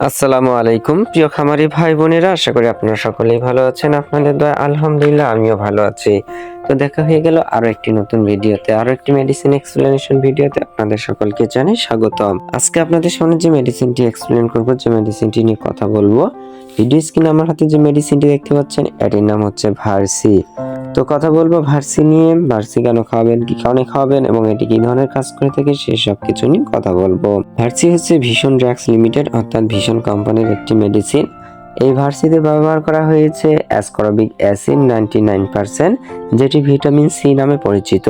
আসসালামু আলাইকুম। প্রিয় খামারি ভাই বোনেরা, আশা করি আপনারা সকলেই ভালো আছেন। আপনাদের দয়া, আলহামদুলিল্লাহ, আমিও ভালো আছি। তো দেখা হয়ে গেল আরও একটি নতুন ভিডিওতে, আরও একটি মেডিসিন এক্সপ্লেনেশন ভিডিওতে আপনাদের সকলকে জানাই স্বাগতম। আজকে আপনাদের সামনে যে মেডিসিনটি এক্সপ্লেন করব, যে মেডিসিনটি নিয়ে কথা বলব ভিডিও স্ক্রিনে আমার হাতে যে মেডিসিনটি দেখতে পাচ্ছেন, এটির নাম হচ্ছে ভার্সি তো কথা বলব, ভার্সি নিয়ে। ভার্সি কেন খাওয়াবেন, কি কারণে খাওয়াবেন, এবং এটি কি ধরনের কাজ করে থাকে সেই সব কিছু নিয়ে কথা বলব। ভার্সি হচ্ছে ভীষণ ড্রাগস লিমিটেড, অর্থাৎ ভীষণ কোম্পানির একটি মেডিসিন। এই ভার্সিতে ব্যবহার করা হয়েছে ascorbic acid ninety nine percent, যেটি ভিটামিন সি নামে পরিচিত।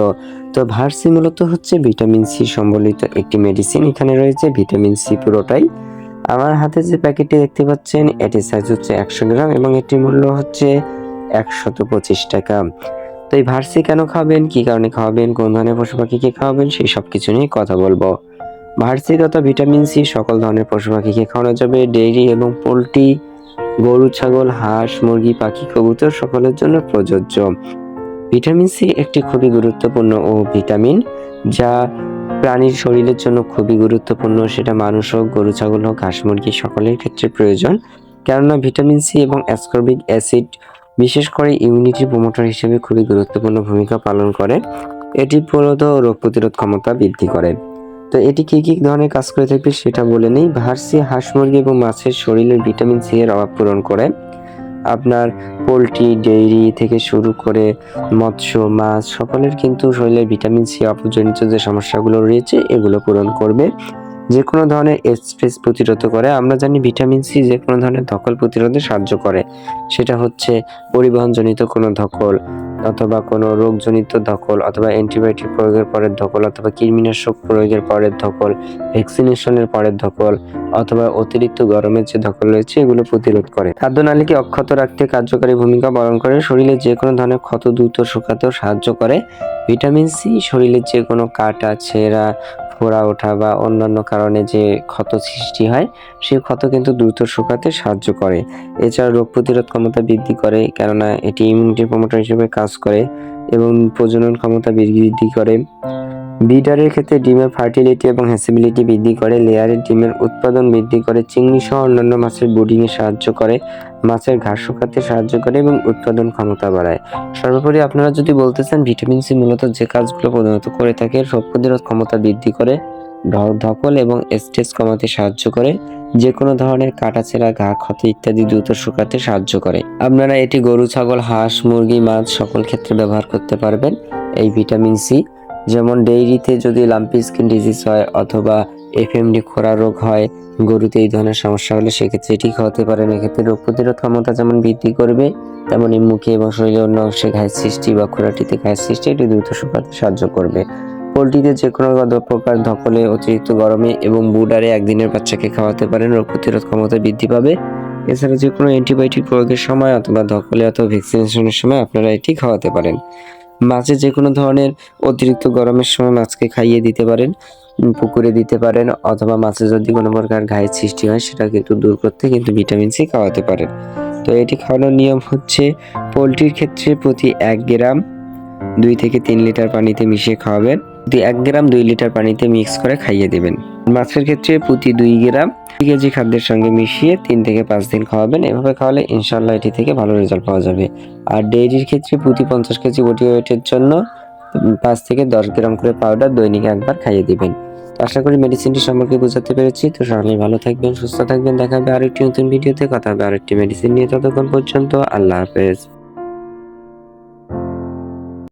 তো ভার্সি মূলত হচ্ছে ভিটামিন সি সম্বলিত একটি মেডিসিন। এখানে রয়েছে ভিটামিন সি পুরোটাই। আমার হাতে যে প্যাকেটটি দেখতে পাচ্ছেন, এটির সাইজ হচ্ছে একশো গ্রাম, এবং এটির মূল্য হচ্ছে একশত পঁচিশ টাকা। তো এই ভার্সি কেন খাবেন? কি কারণে খাওয়াবেন কোন ধরনের পশু পাখিকে খাওয়াবেন? সেই সব কিছু নিয়ে কথা বলব। ভার্সি তথা ভিটামিন সি সকল ধরনের পশু পাখিকে খাওয়ানো যাবে। ডেইরি এবং পোলট্রি, গরু, ছাগল, হাঁস, মুরগি, পাখি, কবুতর সকলের জন্য প্রযোজ্য। ভিটামিন সি একটি খুবই গুরুত্বপূর্ণ ও ভিটামিন যা প্রাণীর শরীরের জন্য খুবই গুরুত্বপূর্ণ। সেটা মানুষ হোক, গরু, ছাগল হোক, হাঁস, মুরগি সকলের ক্ষেত্রে প্রয়োজন। কেননা ভিটামিন সি এবং অ্যাসকর্বিক অ্যাসিড বিশেষ করে ইমিউনিটি প্রমোটার হিসেবে খুবই গুরুত্বপূর্ণ ভূমিকা পালন করে। এটি মূলত রোগ প্রতিরোধ ক্ষমতা বৃদ্ধি করে। তো এটি কী কী ধরনের কাজ করে থাকবে সেটা বলে নেই। ভার্সি হাঁস মুরগি এবং মাছের শরীরের ভিটামিন সি এর অভাব পূরণ করে। আপনার পোলট্রি, ডেইরি থেকে শুরু করে মৎস্য, মাছ, সকলের কিন্তু শরীরের ভিটামিন সি অপজনিত যে সমস্যাগুলো রয়েছে, এগুলো পূরণ করবে। যে কোনো ধরনের স্ট্রেস প্রতিরোধ করে, আমরা জানি ভিটামিন সি যে কোনো ধরনের ধকল প্রতিরোধে সাহায্য করে। সেটা হচ্ছে পরিবহনজনিত কোনো ধকল অথবা কোনো রোগজনিত ধকল অথবা অ্যান্টিবায়োটিক প্রয়োগের পরের ধকল অথবা কৃমিনাশক প্রয়োগের পরের ধকল ভ্যাকসিনেশনের পরের ধকল অথবা অতিরিক্ত গরমের যে ধকল রয়েছে, এগুলো প্রতিরোধ করে। খাদ্যনালীকে অক্ষত রাখতে কার্যকারী ভূমিকা পালন করে। শরীরে যে কোনো ধরনের ক্ষত দ্রুত শুকাতেও সাহায্য করে। ভিটামিন সি শরীরের যে কোনো কাটা ছেঁড়া ফোড়া ওঠা বা অন্যান্য কারণে যে ক্ষত সৃষ্টি হয় সেই ক্ষত কিন্তু দ্রুত শুকাতে সাহায্য করে। এছাড়া রোগ প্রতিরোধ ক্ষমতা বৃদ্ধি করে, কেননা এটি ইমিউনিটি প্রমোটার হিসেবে কাজ করে এবং প্রজনন ক্ষমতা বৃদ্ধি করে। বিডারের ক্ষেত্রে ডিমের ফার্টিলিটি এবং হ্যাসিবিলিটি বৃদ্ধি করে, লেয়ারের ডিমের উৎপাদন বৃদ্ধি করে, চিংড়ি সহ অন্যান্য মাছের ব্রুডিংয়ে সাহায্য করে, মাছের ঘাস শুকাতে সাহায্য করে এবং উৎপাদন ক্ষমতা বাড়ায়। সর্বোপরি আপনারা যদি বলতে চান, ভিটামিন সি মূলত যে কাজগুলো প্রধানত করে থাকে রোগ প্রতিরোধ ক্ষমতা বৃদ্ধি করে ধকল এবং স্ট্রেস কমাতে সাহায্য করে যে কোনো ধরনের কাটাছেঁড়া, ঘা, ক্ষত ইত্যাদি দ্রুত শুকাতে সাহায্য করে। আপনারা এটি গরু, ছাগল, হাঁস, মুরগি, মাছ সকল ক্ষেত্রে ব্যবহার করতে পারবেন। এই ভিটামিন সি যেমন ডেইরিতে যদি লাম্পি স্কিন ডিজিজ হয় অথবা এফএমডি খোরা রোগ হয়, গরুতে এই ধরনের সমস্যা হলে সেক্ষেত্রে এটি খাওয়াতে পারেন এক্ষেত্রে রোগ প্রতিরোধ ক্ষমতা যেমন বৃদ্ধি করবে তেমনই মুখে এবং শরীরের অন্য অংশে ঘায়ের সৃষ্টি বা খোরাটিতে ঘায়ের সৃষ্টি এটি দ্রুত শুকাতে সাহায্য করবে। পোলট্রিতে যে কোনো প্রকার ধকলে, অতিরিক্ত গরমে এবং বুডারে একদিনের বাচ্চাকে খাওয়াতে পারেন, রোগ প্রতিরোধ ক্ষমতা বৃদ্ধি পাবে। এছাড়া যে কোনো অ্যান্টিবায়োটিক প্রয়োগের সময় অথবা ধকলে অথবা ভ্যাকসিনেশনের সময় আপনারা এটি খাওয়াতে পারেন। মাছে যে কোনো ধরনের অতিরিক্ত গরমের সময় মাছকে খাইয়ে দিতে পারেন পুকুরে দিতে পারেন, অথবা মাছে যদি কোনো প্রকার ঘায়ের সৃষ্টি হয় সেটা কিন্তু দূর করতে কিন্তু ভিটামিন সি খাওয়াতে পারেন। তো এটি খাওয়ানোর নিয়ম হচ্ছে, পোলট্রির ক্ষেত্রে প্রতি এক গ্রাম দুই থেকে তিন লিটার পানিতে মিশিয়ে খাওয়াবেন। প্রতি এক গ্রাম দুই লিটার পানিতে মিক্স করে খাইয়ে দেবেন। মাছের ক্ষেত্রে প্রতি দুই গ্রাম দুই কেজি খাদ্যের সঙ্গে মিশিয়ে তিন থেকে পাঁচ দিন খাওয়াবেন। এভাবে খাওয়ালে ইনশাল্লাহ এটি থেকে ভালো রেজাল্ট পাওয়া যাবে। আর ডেইরির ক্ষেত্রে প্রতি পঞ্চাশ কেজি বডি ওয়েটের জন্য পাঁচ থেকে দশ গ্রাম করে পাউডার দৈনিক একবার খাইয়ে দিবেন। আশা করি মেডিসিনটি সম্পর্কে বোঝাতে পেরেছি। তো সকলেই ভালো থাকবেন, সুস্থ থাকবেন। দেখা হবে আরেকটি নতুন ভিডিওতে। কথা হবে আরেকটি মেডিসিন নিয়ে। ততক্ষণ পর্যন্ত আল্লাহ হাফেজ।